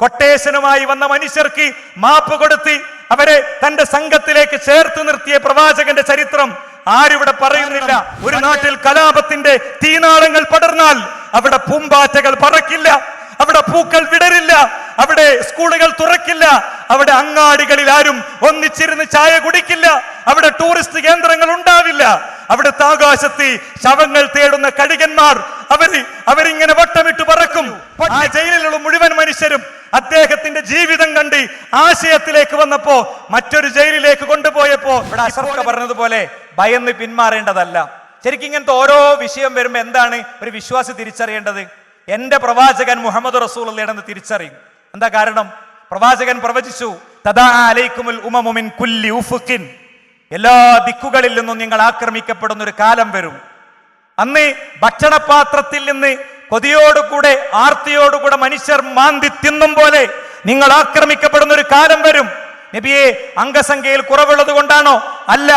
കൊട്ടേഷനുമായി വന്ന മനുഷ്യർക്ക് മാപ്പ് കൊടുത്ത് അവരെ തന്റെ സംഘത്തിലേക്ക് ചേർത്ത് നിർത്തിയ പ്രവാചകന്റെ ചരിത്രം ആരിവിടെ പറയുന്നില്ല. ഒരു നാട്ടിൽ കലാപത്തിന്റെ തീനാളങ്ങൾ പടർന്നാൽ അവിടെ പൂമ്പാറ്റകൾ പറക്കില്ല അവിടെ പൂക്കൾ വിടരില്ല അവിടെ സ്കൂളുകൾ തുറക്കില്ല അവിടെ അങ്ങാടികളിൽ ആരും ഒന്നിച്ചിരുന്ന് ചായ കുടിക്കില്ല അവിടെ ടൂറിസ്റ്റ് കേന്ദ്രങ്ങൾ ഉണ്ടാവില്ല. അവിടുത്തെ ആകാശത്ത് ശവങ്ങൾ തേടുന്ന കടികന്മാർ അവർ അവരിങ്ങനെ വട്ടമിട്ട് പറക്കും. ആ ജയിലിലുള്ള മുഴുവൻ മനുഷ്യരും അദ്ദേഹത്തിന്റെ ജീവിതം കണ്ട് ആശയത്തിലേക്ക് വന്നപ്പോ മറ്റൊരു ജയിലിലേക്ക് കൊണ്ടുപോയപ്പോ ഇവിടെ അഷറഫ്ക പറഞ്ഞതുപോലെ ഭയന്ന് പിന്മാറേണ്ടതല്ല. ശരിക്കും ഇങ്ങനത്തെ ഓരോ വിഷയം വരുമ്പോൾ എന്താണ് ഒരു വിശ്വാസി തിരിച്ചറിയേണ്ടത്? എന്റെ പ്രവാചകൻ മുഹമ്മദ് റസൂൽ തിരിച്ചറിയും. എന്താ കാരണം? പ്രവാചകൻ പ്രവചിച്ചു അലൈക്കുമുൽ ഉമമുമിൻ കുല്ലി ഉഫുക്കിൻ എല്ലാ ദിക്കുകളിൽ നിന്നും നിങ്ങൾ ആക്രമിക്കപ്പെടുന്ന ഒരു കാലം വരും. അന്ന് ഭക്ഷണപാത്രത്തിൽ നിന്ന് കൊതിയോടുകൂടെ ആർത്തിയോടുകൂടെ മനുഷ്യർ മാന്തി തിന്നും പോലെ നിങ്ങൾ ആക്രമിക്കപ്പെടുന്ന ഒരു കാലം വരും. നബിയെ അംഗസംഖ്യയിൽ കുറവുള്ളത് കൊണ്ടാണോ? അല്ല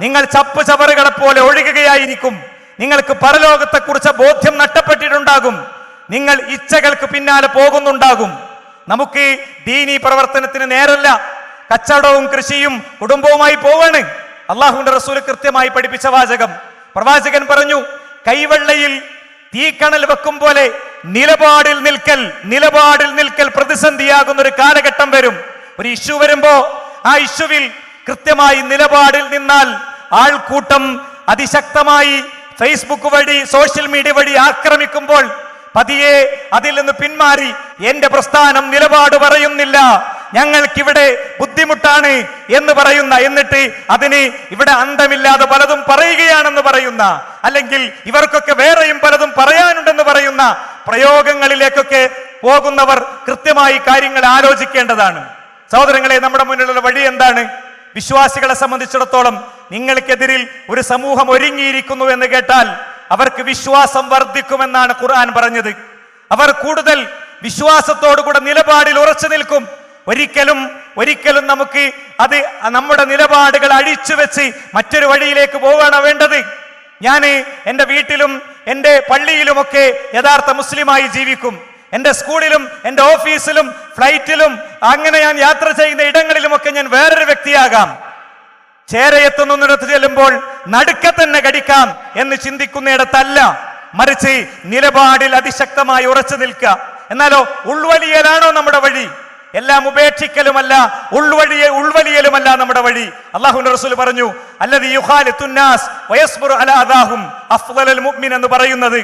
നിങ്ങൾ ചപ്പ് ചവറുകളെ പോലെ ഒഴുകുകയായിരിക്കും. നിങ്ങൾക്ക് പരലോകത്തെക്കുറിച്ച് ബോധ്യം നഷ്ടപ്പെട്ടിട്ടുണ്ടാകും. നിങ്ങൾ ഇച്ഛകൾക്ക് പിന്നാലെ പോകുന്നുണ്ടാകും. നമുക്ക് ദീനീ പ്രവർത്തനത്തിന് നേരല്ല. കച്ചവടവും കൃഷിയും കുടുംബവുമായി പോവാണ്. അള്ളാഹുവിന്റെ റസൂൽ കൃത്യമായി പഠിപ്പിച്ച വാചകം. പ്രവാചകൻ പറഞ്ഞു കൈവെള്ളയിൽ തീക്കണൽ വെക്കും പോലെ നിലപാടിൽ നിൽക്കൽ നിലപാടിൽ നിൽക്കൽ പ്രതിസന്ധിയാകുന്ന ഒരു കാലഘട്ടം വരും. ഒരു ഇഷ്യൂ വരുമ്പോ ആ ഇഷ്യൂവിൽ കൃത്യമായി നിലപാടിൽ നിന്നാൽ ആൾക്കൂട്ടം അതിശക്തമായി ഫേസ്ബുക്ക് വഴി സോഷ്യൽ മീഡിയ വഴി ആക്രമിക്കുമ്പോൾ പതിയെ അതിൽ നിന്ന് പിന്മാറി എന്റെ പ്രസ്ഥാനം നിലപാട് പറയുന്നില്ല ഞങ്ങൾക്കിവിടെ ബുദ്ധിമുട്ടാണ് എന്ന് പറയുന്ന എന്നിട്ട് അതിന് ഇവിടെ അന്തമില്ലാതെ പലതും പറയുകയാണെന്ന് പറയുന്ന അല്ലെങ്കിൽ ഇവർക്കൊക്കെ വേറെയും പലതും പറയാനുണ്ടെന്ന് പറയുന്ന പ്രയോഗങ്ങളിലേക്കൊക്കെ പോകുന്നവർ കൃത്യമായി കാര്യങ്ങൾ ആലോചിക്കേണ്ടതാണ്. സഹോദരങ്ങളെ നമ്മുടെ മുന്നിലുള്ള വഴി എന്താണ്? വിശ്വാസികളെ സംബന്ധിച്ചിടത്തോളം നിങ്ങൾക്കെതിരിൽ ഒരു സമൂഹം ഒരുങ്ങിയിരിക്കുന്നു എന്ന് കേട്ടാൽ അവർക്ക് വിശ്വാസം വർദ്ധിക്കുമെന്നാണ് ഖുർആൻ പറഞ്ഞത്. അവർ കൂടുതൽ വിശ്വാസത്തോടുകൂടെ നിലപാടിൽ ഉറച്ചു നിൽക്കും. ഒരിക്കലും ഒരിക്കലും നമുക്ക് അത് നമ്മുടെ നിലപാടുകൾ അഴിച്ചു വെച്ച് മറ്റൊരു വഴിയിലേക്ക് പോവുകയാണ് വേണ്ടത്? ഞാൻ എന്റെ വീട്ടിലും എന്റെ പള്ളിയിലുമൊക്കെ യഥാർത്ഥ മുസ്ലിമായി ജീവിക്കും. എന്റെ സ്കൂളിലും എന്റെ ഓഫീസിലും ഫ്ലൈറ്റിലും അങ്ങനെ ഞാൻ യാത്ര ചെയ്യുന്ന ഇടങ്ങളിലുമൊക്കെ ഞാൻ വേറൊരു വ്യക്തിയാകാം. ചേരയെത്തുന്നിടത്ത് ചെല്ലുമ്പോൾ നടുക്കെ തന്നെ കടിക്കാം എന്ന് ചിന്തിക്കുന്നിടത്തല്ല മറിച്ച് നിലപാടിൽ അതിശക്തമായി ഉറച്ചു നിൽക്കുക. എന്നാലോ ഉൾവലിയലാണോ നമ്മുടെ വഴി? എല്ലാം ഉപേക്ഷിക്കലുമല്ല ഉൾവഴിയെ ഉൾവലിയലുമല്ല നമ്മുടെ വഴി. അള്ളാഹു റസൂൽ പറഞ്ഞു അല്ലദീ യുഖാലിത്തുന്നാസ് വയസ്ബുറു അലാ അദാഹും അഫ്ളലുൽ മുഅ്മിൻ എന്ന് പറയുന്നത്.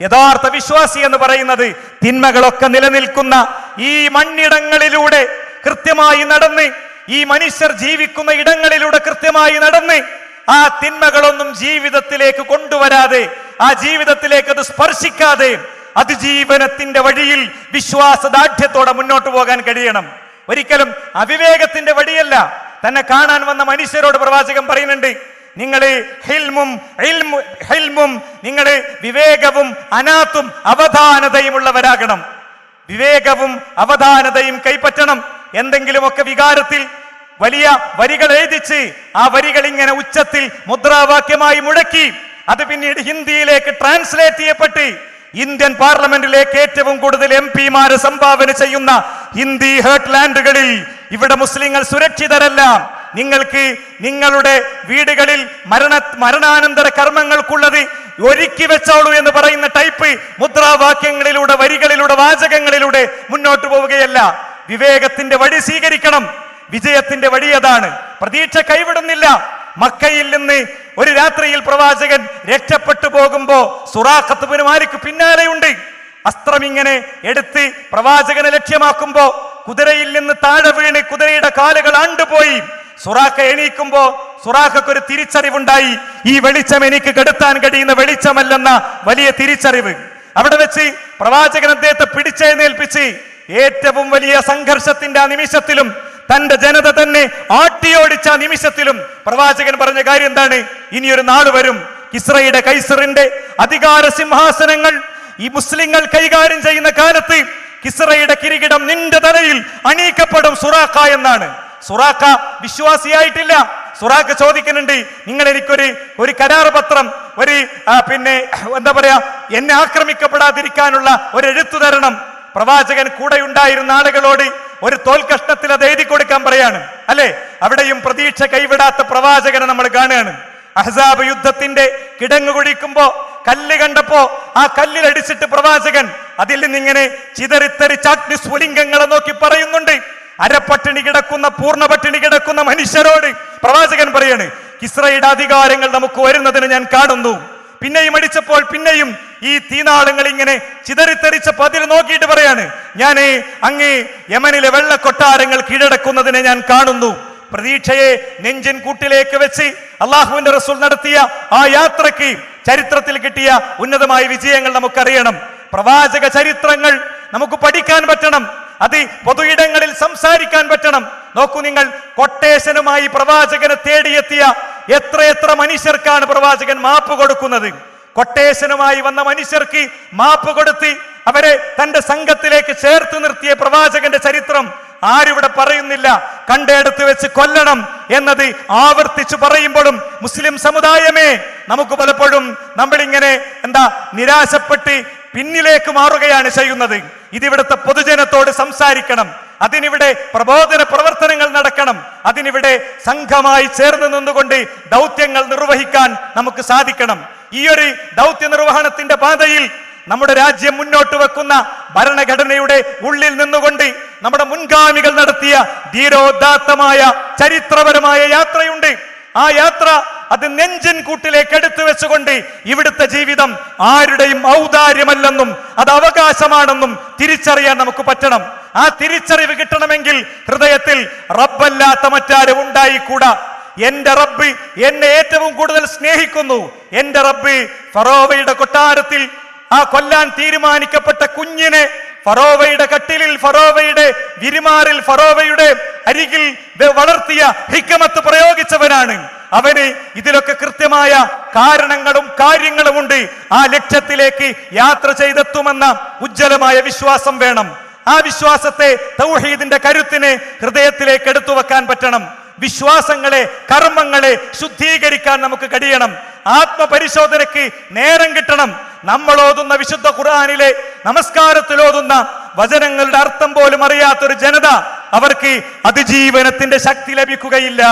യഥാർത്ഥ വിശ്വാസി എന്ന് പറയുന്നത് തിന്മകളൊക്കെ നിലനിൽക്കുന്ന ഈ മണ്ണിടങ്ങളിലൂടെ കൃത്യമായി നടന്ന് ഈ മനുഷ്യർ ജീവിക്കുന്ന ഇടങ്ങളിലൂടെ കൃത്യമായി നടന്ന് ആ തിന്മകളൊന്നും ജീവിതത്തിലേക്ക് കൊണ്ടുവരാതെ ആ ജീവിതത്തിലേക്ക് അത് സ്പർശിക്കാതെ അതിജീവനത്തിന്റെ വഴിയിൽ വിശ്വാസദാർഢ്യത്തോടെ മുന്നോട്ട് പോകാൻ കഴിയണം. ഒരിക്കലും അവിവേകത്തിന്റെ വഴിയല്ല. തന്നെ കാണാൻ വന്ന മനുഷ്യരോട് പ്രവാചകൻ പറയുന്നുണ്ട് നിങ്ങൾ ഹിൽമും ഹിൽമും നിങ്ങൾ വിവേകവും അനാത്തും അവധാനതയും ഉള്ളവരാകണം വിവേകവും അവധാനതയും കൈപ്പറ്റണം. എന്തെങ്കിലുമൊക്കെ വികാരത്തിൽ വലിയ വരികൾ എഴുതിച്ച് ആ വരികൾ ഇങ്ങനെ ഉച്ചത്തിൽ മുദ്രാവാക്യമായി മുഴക്കി അത് പിന്നീട് ഹിന്ദിയിലേക്ക് ട്രാൻസ്ലേറ്റ് ചെയ്യപ്പെട്ട് ഇന്ത്യൻ പാർലമെന്റിലേക്ക് ഏറ്റവും കൂടുതൽ എം പിമാരെ സംഭാവന ചെയ്യുന്ന ഹിന്ദി ഹേർട്ട്ലാൻഡുകളിൽ ഇവിടെ മുസ്ലിങ്ങൾ സുരക്ഷിതരല്ല. നിങ്ങൾക്ക് നിങ്ങളുടെ വീടുകളിൽ മരണ മരണാനന്തര കർമ്മങ്ങൾക്കുള്ളത് ഒരുക്കി വെച്ചോളൂ എന്ന് പറയുന്ന ടൈപ്പ് മുദ്രാവാക്യങ്ങളിലൂടെ വരികളിലൂടെ വാചകങ്ങളിലൂടെ മുന്നോട്ട് പോവുകയല്ല. വിവേകത്തിന്റെ വഴി സ്വീകരിക്കണം. വിജയത്തിന്റെ വഴി അതാണ്. പ്രതീക്ഷ കൈവിടുന്നില്ല. മക്കയിൽ നിന്ന് ഒരു രാത്രിയിൽ പ്രവാചകൻ രക്ഷപ്പെട്ടു പോകുമ്പോ സുറാഖത്ത് പെരുമാരിക്ക് പിന്നാലെയുണ്ട്. അസ്ത്രം ഇങ്ങനെ എടുത്ത് പ്രവാചകനെ ലക്ഷ്യമാക്കുമ്പോ കുതിരയിൽ നിന്ന് താഴെ വീണ് കുതിരയുടെ കാലുകൾ ആണ്ടുപോയി. സുറാഖ എണീക്കുമ്പോ സുറാഖക്ക് ഒരു തിരിച്ചറിവുണ്ടായി. ഈ വെളിച്ചം എനിക്ക് കെടുത്താൻ കഴിയുന്ന വെളിച്ചമല്ലെന്ന വലിയ തിരിച്ചറിവ്. അവിടെ വെച്ച് പ്രവാചകൻ അദ്ദേഹത്തെ പിടിച്ചെഴുന്നേൽപ്പിച്ച് ഏറ്റവും വലിയ സംഘർഷത്തിന്റെ ആ നിമിഷത്തിലും തന്റെ ജനത തന്നെ ആട്ടിയോടിച്ച നിമിഷത്തിലും പ്രവാചകൻ പറഞ്ഞ കാര്യം എന്താണ്? ഇനിയൊരു നാൾ വരും. ഇസ്രയുടെ കൈസറിന്റെ അധികാര സിംഹാസനങ്ങൾ ഈ മുസ്ലിങ്ങൾ കൈകാര്യം ചെയ്യുന്ന കാലത്ത് കിസ്രയുടെ കിരീടം നിന്റെ തലയിൽ അണീക്കപ്പെടും സുറാക്ക എന്നാണ്. സുറാക്ക വിശ്വാസിയായിട്ടില്ല. സുറാഖ ചോദിക്കുന്നുണ്ട് നിങ്ങൾ എനിക്കൊരു ഒരു കരാർ പത്രം ഒരു പിന്നെ എന്താ പറയാ എന്നെ ആക്രമിക്കപ്പെടാതിരിക്കാനുള്ള ഒരു എഴുത്തു തരണം. പ്രവാചകൻ കൂടെ ഉണ്ടായിരുന്ന ആളുകളോട് ഒരു തോൽക്കഷ്ണത്തിൽ അത് എഴുതി കൊടുക്കാൻ പറയാണ്. അല്ലെ? അവിടെയും പ്രതീക്ഷ കൈവിടാത്ത പ്രവാചകനെ നമ്മൾ കാണുകയാണ്. അഹസാബ് യുദ്ധത്തിന്റെ കിടങ്ങു കുഴിക്കുമ്പോ കല്ല് കണ്ടപ്പോ ആ കല്ലിൽ അടിച്ചിട്ട് പ്രവാചകൻ അതിൽ നിന്നിങ്ങനെ ചിതറിത്തെറിച്ച സ്ഫുലിംഗങ്ങളെ നോക്കി പറയുന്നുണ്ട്. അരപ്പട്ടിണി കിടക്കുന്ന പൂർണ പട്ടിണി കിടക്കുന്ന മനുഷ്യരോട് പ്രവാചകൻ പറയാണ് ഇസ്രയുടെ അധികാരങ്ങൾ നമുക്ക് വരുന്നതിന് ഞാൻ കാണുന്നു. പിന്നെയും അടിച്ചപ്പോൾ പിന്നെയും ഈ തീനാളങ്ങൾ ഇങ്ങനെ ചിതറിത്തെറിച്ച പതിൽ നോക്കിയിട്ട് പറയാണ് ഞാൻ അങ്ങ് യമനിലെ വെള്ള കൊട്ടാരങ്ങൾ കീഴടക്കുന്നതിനെ ഞാൻ കാണുന്നു. പ്രതീക്ഷയെ നെഞ്ചിൻ കൂട്ടിലേക്ക് വെച്ച് അള്ളാഹുവിന്റെ റസൂൽ നടത്തിയ ആ യാത്രയ്ക്ക് ചരിത്രത്തിൽ കിട്ടിയ ഉന്നതമായ വിജയങ്ങൾ നമുക്കറിയണം. പ്രവാചക ചരിത്രങ്ങൾ നമുക്ക് പഠിക്കാൻ പറ്റണം. അത് പൊതുയിടങ്ങളിൽ സംസാരിക്കാൻ പറ്റണം. നോക്കൂ നിങ്ങൾ കൊട്ടേഷനുമായി പ്രവാചകനെ തേടിയെത്തിയ എത്രയെത്ര മനുഷ്യർക്കാണ് പ്രവാചകൻ മാപ്പ് കൊടുക്കുന്നത്? കൊട്ടേഷനുമായി വന്ന മനുഷ്യർക്ക് മാപ്പ് കൊടുത്ത് അവരെ തന്റെ സംഘത്തിലേക്ക് ചേർത്ത് നിർത്തിയ പ്രവാചകന്റെ ചരിത്രം ആരിവിടെ പറയുന്നില്ല? കണ്ടെടുത്ത് വെച്ച് കൊല്ലണം എന്നത് ആവർത്തിച്ചു പറയുമ്പോഴും മുസ്ലിം സമുദായമേ നമുക്ക് പലപ്പോഴും നമ്മളിങ്ങനെ എന്താ നിരാശപ്പെട്ട് പിന്നിലേക്ക് മാറുകയാണ് ചെയ്യുന്നത്. ഇതിവിടുത്തെ പൊതുജനത്തോട് സംസാരിക്കണം. അതിനിവിടെ പ്രബോധന പ്രവർത്തനങ്ങൾ നടക്കണം. അതിനിവിടെ സംഘമായി ചേർന്ന് നിന്നുകൊണ്ട് ദൗത്യങ്ങൾ നിർവഹിക്കാൻ നമുക്ക് സാധിക്കണം. ഈ ഒരു ദൗത്യ നിർവഹണത്തിന്റെ പാതയിൽ നമ്മുടെ രാജ്യം മുന്നോട്ട് വെക്കുന്ന ഭരണഘടനയുടെ ഉള്ളിൽ നിന്നുകൊണ്ട് നമ്മുടെ മുൻഗാമികൾ നടത്തിയ ധീരോദാത്തമായ ചരിത്രപരമായ യാത്രയുണ്ട്. ആ യാത്ര അത് നെഞ്ചിൻ കൂട്ടിലേക്ക് എടുത്തു വെച്ചുകൊണ്ട് ഇവിടുത്തെ ജീവിതം ആരുടെയും ഔദാര്യമല്ലെന്നും അത് അവകാശമാണെന്നും തിരിച്ചറിയാൻ നമുക്ക് പറ്റണം. ആ തിരിച്ചറിവ് കിട്ടണമെങ്കിൽ ഹൃദയത്തിൽ റബ്ബല്ലാത്ത മറ്റാരും ഉണ്ടായിക്കൂടാ? എന്റെ റബ്ബ് എന്നെ ഏറ്റവും കൂടുതൽ സ്നേഹിക്കുന്നു. എന്റെ റബ്ബ് ഫറോവയുടെ കൊട്ടാരത്തിൽ ആ കൊല്ലാൻ തീരുമാനിക്കപ്പെട്ട കുഞ്ഞിനെ ഫറോവയുടെ കട്ടിലിൽ ഫറോവയുടെ വിരിമാറിൽ ഫറോവയുടെ അരികിൽ വളർത്തിയ ഹിക്കമത്ത് പ്രയോഗിച്ചവനാണ്. അവന് ഇതിലൊക്കെ കൃത്യമായ കാരണങ്ങളും കാര്യങ്ങളും ഉണ്ട്. ആ ലക്ഷ്യത്തിലേക്ക് യാത്ര ചെയ്തെത്തുമെന്ന ഉജ്ജ്വലമായ വിശ്വാസം വേണം. ആ വിശ്വാസത്തെ തൗഹീദിന്റെ കരുത്തിനെ ഹൃദയത്തിലേക്ക് എടുത്തു വെക്കാൻ പറ്റണം. വിശ്വാസങ്ങളെ കർമ്മങ്ങളെ ശുദ്ധീകരിക്കാൻ നമുക്ക് കഴിയണം. ആത്മപരിശോധനയ്ക്ക് നേരം കിട്ടണം. നമ്മൾ ഓതുന്ന വിശുദ്ധ ഖുർആാനിലെ നമസ്കാരത്തിൽ ഓതുന്ന വചനങ്ങളുടെ അർത്ഥം പോലും അറിയാത്തൊരു ജനത അവർക്ക് അതിജീവനത്തിന്റെ ശക്തി ലഭിക്കുകയില്ല.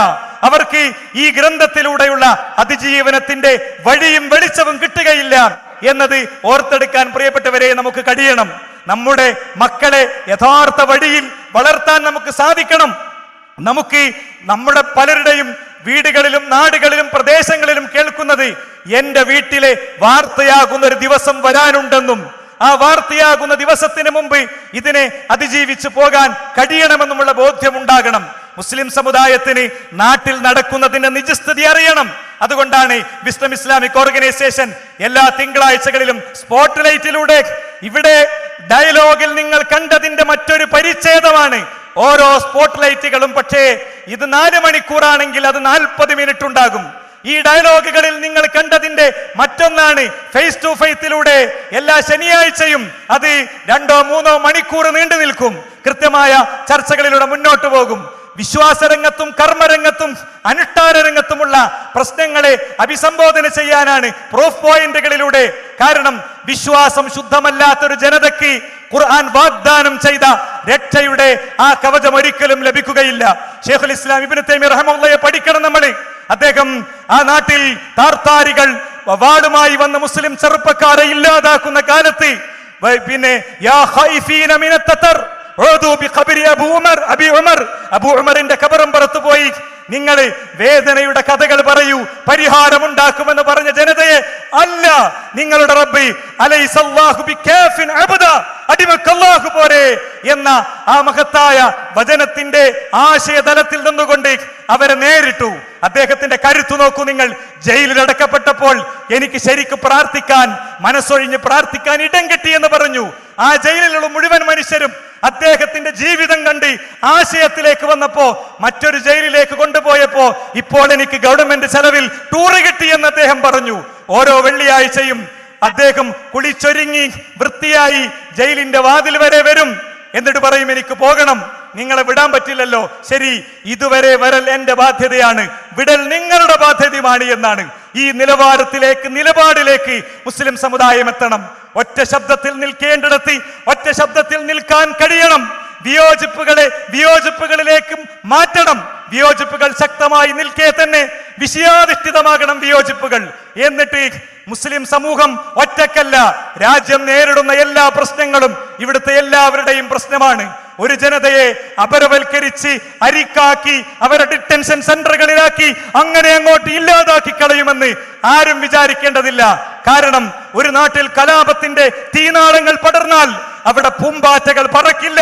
അവർക്ക് ഈ ഗ്രന്ഥത്തിലൂടെയുള്ള അതിജീവനത്തിന്റെ വഴിയും വെളിച്ചവും കിട്ടുകയില്ല എന്നത് ഓർത്തെടുക്കാൻ പ്രിയപ്പെട്ടവരെ നമുക്ക് കഴിയണം. നമ്മുടെ മക്കളെ യഥാർത്ഥ വഴിയിൽ വളർത്താൻ നമുക്ക് സാധിക്കണം. നമുക്ക് നമ്മുടെ പലരുടെയും വീടുകളിലും നാടുകളിലും പ്രദേശങ്ങളിലും കേൾക്കുന്നത് എന്റെ വീട്ടിലെ വാർത്തയാകുന്ന ഒരു ദിവസം വരാനുണ്ടെന്നും ആ വാർത്തയാകുന്ന ദിവസത്തിന് മുമ്പ് ഇതിനെ അതിജീവിച്ചു പോകാൻ കഴിയണമെന്നുമുള്ള ബോധ്യമുണ്ടാകണം. മുസ്ലിം സമുദായത്തിന് നാട്ടിൽ നടക്കുന്നതിന്റെ നിജസ്ഥിതി അറിയണം. അതുകൊണ്ടാണ് വിസ്ഡം ഇസ്ലാമിക് ഓർഗനൈസേഷൻ എല്ലാ തിങ്കളാഴ്ചകളിലും സ്പോട്ട് ലൈറ്റിലൂടെ ഇവിടെ ഡയലോഗിൽ നിങ്ങൾ കണ്ടതിന്റെ മറ്റൊരു പരിച്ഛേദമാണ്. ഓരോ സ്പോട്ട് ലൈറ്റുകളും പക്ഷേ ഇത് നാല് മണിക്കൂറാണെങ്കിൽ അത് നാൽപ്പത് മിനിറ്റ് ഉണ്ടാകും. ഈ ഡയലോഗുകളിൽ നിങ്ങൾ കണ്ടതിന്റെ മറ്റൊന്നാണ് ഫേസ് ടു ഫേസിലൂടെ എല്ലാ ശനിയാഴ്ചയും അത് രണ്ടോ മൂന്നോ മണിക്കൂർ നീണ്ടു നിൽക്കും. കൃത്യമായ ചർച്ചകളിലൂടെ മുന്നോട്ട് പോകും. വിശ്വാസരംഗത്തും കർമ്മരംഗത്തും അനുഷ്ഠാന രംഗത്തുമുള്ള പ്രശ്നങ്ങളെ അഭിസംബോധന ചെയ്യാനാണ് പ്രൂഫ് പോയിന്റുകളിലൂടെ കാരണം വിശ്വാസം ശുദ്ധമല്ലാത്തൊരു ജനതയ്ക്ക് ഖുർആൻ വാഗ്ദാനം ചെയ്ത രക്ഷയുടെ ആ കവചം ഒരിക്കലും ലഭിക്കുകയില്ല. ഷേഖുൽ ഇസ്ലാം ഇബ്നു തൈമി റഹമുള്ളയെ പഠിക്കണം നമ്മൾ. അദ്ദേഹം ആ നാട്ടിൽ താർത്താരികൾ വാടുമായി വന്ന മുസ്ലിം ചെറുപ്പക്കാരെ ഇല്ലാതാക്കുന്ന കാലത്ത് പിന്നെ യാ ഖൈഫീന മിനത്ത് തത്തർ ഉഅ്ദു ബിഖബ്രി അബൂ ഉമർ അബൂ ഉമറിന്റെ കബറും പുറത്തു പോയി. നിങ്ങൾ വേദനയുടെ കഥകൾ പറയൂ പരിഹാരമുണ്ടാക്കുമെന്ന് പറഞ്ഞ ജനതയെ അല്ല നിങ്ങളുടെ റബ്ബി. അലൈസല്ലാഹു ബികാഫിൻ അബ്ദ അടിമക്ക് അല്ലാഹു പോരെ എന്ന ആ മഹത്തായ വചനത്തിന്റെ ആശയതലത്തിൽ നിന്നുകൊണ്ട് അവരെ നേരിട്ടു. അദ്ദേഹത്തിന്റെ കരുത്തു നോക്കൂ നിങ്ങൾ. ജയിലിൽ അടക്കപ്പെട്ടപ്പോൾ എനിക്ക് ശരിക്ക് പ്രാർത്ഥിക്കാൻ മനസ്സൊഴിഞ്ഞ് പ്രാർത്ഥിക്കാൻ ഇടം കിട്ടി എന്ന് പറഞ്ഞു. ആ ജയിലിലുള്ള മുഴുവൻ മനുഷ്യരും അദ്ദേഹത്തിന്റെ ജീവിതം കണ്ട് ആശയത്തിലേക്ക് വന്നപ്പോ മറ്റൊരു ജയിലിലേക്ക് കൊണ്ടുപോയപ്പോ ഇപ്പോൾ എനിക്ക് ഗവൺമെന്റ് ചെലവിൽ ടൂർ കിട്ടിയെന്ന് അദ്ദേഹം പറഞ്ഞു. ഓരോ വെള്ളിയാഴ്ചയും അദ്ദേഹം കുളിച്ചൊരുങ്ങി വൃത്തിയായി ജയിലിന്റെ വാതിൽ വരെ വരും. എന്നിട്ട് പറയും എനിക്ക് പോകണം. നിങ്ങളെ വിടാൻ പറ്റില്ലല്ലോ. ശരി ഇതുവരെ വരൽ എന്റെ ബാധ്യതയാണ്. വിടൽ നിങ്ങളുടെ ബാധ്യതയുമാണ് എന്നാണ്. ഈ നിലവാരത്തിലേക്ക് നിലപാടിലേക്ക് മുസ്ലിം സമുദായം എത്തണം. ഒറ്റ ശബ്ദത്തിൽ നിൽക്കേണ്ടിടത്ത് ഒറ്റ ശബ്ദത്തിൽ നിൽക്കാൻ കഴിയണം. വിയോജിപ്പുകളെ വിയോജിപ്പുകളിലേക്കും മാറ്റണം. വിയോജിപ്പുകൾ ശക്തമായി നിൽക്കേ തന്നെ വിഷയാധിഷ്ഠിതമാകണം വിയോജിപ്പുകൾ. എന്നിട്ട് മുസ്ലിം സമൂഹം ഒറ്റക്കല്ല രാജ്യം നേരിടുന്ന എല്ലാ പ്രശ്നങ്ങളും ഇവിടുത്തെ എല്ലാവരുടെയും പ്രശ്നമാണ്. ഒരു ജനതയെ അപരവൽക്കരിച്ച് അരിക്കാക്കി അവരെ ഡിറ്റൻഷൻ സെന്ററുകളിലാക്കി അങ്ങനെ അങ്ങോട്ട് ഇല്ലാതാക്കി കളയുമെന്ന് ആരും വിചാരിക്കേണ്ടതില്ല. കാരണം ഒരു നാട്ടിൽ കലാപത്തിന്റെ തീനാളങ്ങൾ പടർന്നാൽ അവിടെ പൂമ്പാറ്റകൾ പറക്കില്ല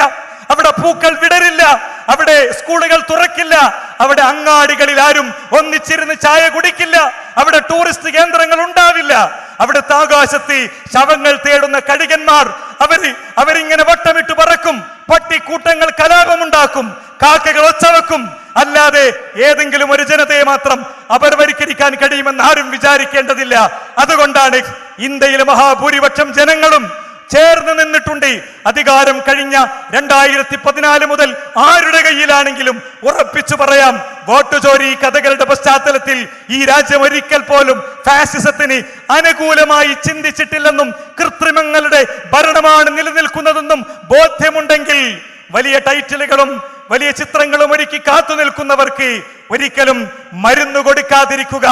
അവിടെ പൂക്കൾ വിടരില്ല അവിടെ സ്കൂളുകൾ തുറക്കില്ല. അവിടെ അങ്ങാടികളിൽ ആരും ഒന്നിച്ചിരുന്ന് ചായ കുടിക്കില്ല. അവിടെ ടൂറിസ്റ്റ് കേന്ദ്രങ്ങൾ ഉണ്ടാവില്ല. അവിടുത്തെ ആകാശത്ത് ശവങ്ങൾ തേടുന്ന കടികന്മാർ അവർ അവരിങ്ങനെ വട്ടമിട്ട് പറക്കും. പട്ടിക്കൂട്ടങ്ങൾ കലാപമുണ്ടാക്കും. കാക്കകൾ ഒച്ചവെക്കും. അല്ലാതെ ഏതെങ്കിലും ഒരു ജനതയെ മാത്രം അപരവരിക്കരിക്കാൻ കഴിയുമെന്ന് ആരും വിചാരിക്കേണ്ടതില്ല. അതുകൊണ്ടാണ് ഇന്ത്യയിലെ മഹാഭൂരിപക്ഷം ജനങ്ങളും ചേർന്ന് നിന്നിട്ടുണ്ട്. അധികാരം കഴിഞ്ഞ രണ്ടായിരത്തി പതിനാല് മുതൽ ആരുടെ കയ്യിലാണെങ്കിലും ഉറപ്പിച്ചു പറയാം. വോട്ട് ചോരി കഥകളുടെ പശ്ചാത്തലത്തിൽ ഈ രാജ്യം ഒരിക്കൽ പോലും ഫാസിസത്തിന് അനുകൂലമായി ചിന്തിച്ചിട്ടില്ലെന്നും കൃത്രിമങ്ങളുടെ ഭരണമാണ് നിലനിൽക്കുന്നതെന്നും ബോധ്യമുണ്ടെങ്കിൽ വലിയ ടൈറ്റിലുകളും വലിയ ചിത്രങ്ങളും ഒരുക്കി കാത്തു നിൽക്കുന്നവർക്ക് ഒരിക്കലും മരുന്ന് കൊടുക്കാതിരിക്കുക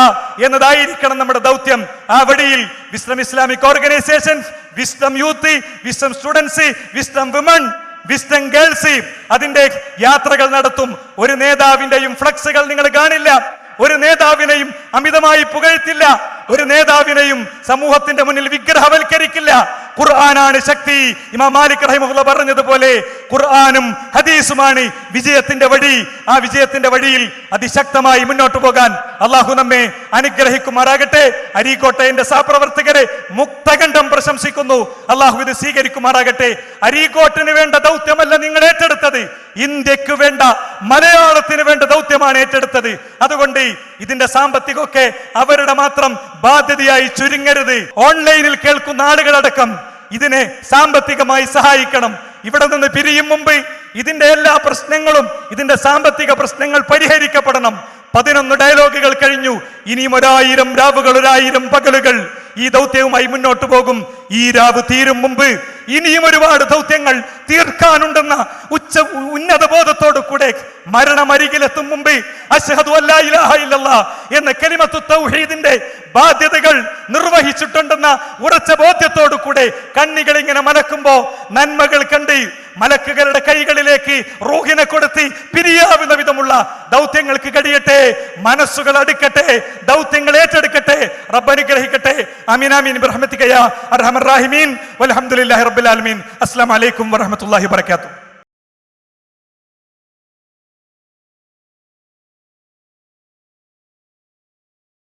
എന്നതായിരിക്കണം നമ്മുടെ ദൗത്യം. ആ വഴിയിൽ Wisdom Islamic Organisation Wisdom Youth Wisdom Students Wisdom Women Wisdom Girls അതിന്റെ യാത്രകൾ നടത്തും. ഒരു നേതാവിന്റെയും ഫ്ലക്സുകൾ നിങ്ങൾ കാണില്ല. ഒരു നേതാവിനെയും അമിതമായി പുകഴ്ത്തില്ല. ഒരു നേതാവിനെയും സമൂഹത്തിന്റെ മുന്നിൽ വിഗ്രഹവൽക്കരിക്കില്ല. ഖുർആനാണ് ശക്തി. ഇമാം മാലിക് റഹിമുള്ള പറഞ്ഞതുപോലെ ഖുർആാനും ഹദീസുമാണ് വിജയത്തിന്റെ വഴി ആ വിജയത്തിന്റെ വഴിയിൽ അതിശക്തമായി മുന്നോട്ട് പോകാൻ അള്ളാഹു നമ്മെ അനുഗ്രഹിക്കുമാറാകട്ടെ. അരീക്കോട്ടയന്റെ സഹപ്രവർത്തകരെ മുക്തകണ്ഠം പ്രശംസിക്കുന്നു. അള്ളാഹു ഇത് സ്വീകരിക്കുമാറാകട്ടെ. അരീക്കോട്ടിന് വേണ്ട ദൗത്യമല്ല നിങ്ങൾ ഏറ്റെടുത്തത്. ഇന്ത്യയ്ക്ക് വേണ്ട മലയാളത്തിന് വേണ്ട ദൗത്യമാണ് ഏറ്റെടുത്തത്. അതുകൊണ്ട് ഇതിന്റെ സാമ്പത്തികമൊക്കെ അവരുടെ മാത്രം ബാധ്യതയായി ചുരുങ്ങരുത്. ഓൺലൈനിൽ കേൾക്കുന്ന ആളുകളടക്കം ഇതിനെ സാമ്പത്തികമായി സഹായിക്കണം. ഇവിടെ നിന്ന് പിരിയും മുമ്പ് ഇതിന്റെ എല്ലാ പ്രശ്നങ്ങളും ഇതിന്റെ സാമ്പത്തിക പ്രശ്നങ്ങൾ പരിഹരിക്കപ്പെടണം. പതിനൊന്ന് ഡയലോഗുകൾ കഴിഞ്ഞു. ഇനിയും ഒരായിരം രാവുകൾ ഒരായിരം പകലുകൾ. ഈ ദൗത്യവുമായി മുന്നോട്ട് പോകും. ഈ രാവ് തീരും മുമ്പ് ഇനിയും ഒരുപാട് ദൗത്യങ്ങൾ തീർക്കാനുണ്ടെന്ന ഉച്ച ഉന്നത ബോധത്തോടു കൂടെ മരണമരികിലെത്തും മുമ്പ് അഷ്ഹദു അല്ലാ ഇല്ലല്ലാ എന്ന കലിമത്തു തൗഹീദിന്റെ ബാധ്യതകൾ നിർവഹിച്ചിട്ടുണ്ടെന്ന ഉറച്ച ബോധ്യത്തോടു കൂടെ കണ്ണികൾ ഇങ്ങനെ മലക്കുമ്പോ നന്മകൾ കണ്ട് മലക്കുകളുടെ കൈകളിലേക്ക് റൂഹിനെ കൊടുത്തി പിരിയാവുന്ന വിധമുള്ള ദൗത്യങ്ങൾക്ക് കഴിയട്ടെ മനസ്സുകൾ അടുക്കട്ടെ ദൗത്യങ്ങൾ ഏറ്റെടുക്കട്ടെ റബ്ബനുഗ്രഹിക്കട്ടെ അമീനാമീൻ അമീൻ അമീൻ ബിറഹ്മത്തിക യാ അർഹമർ റാഹിമീൻ. വബറകാതുഹു.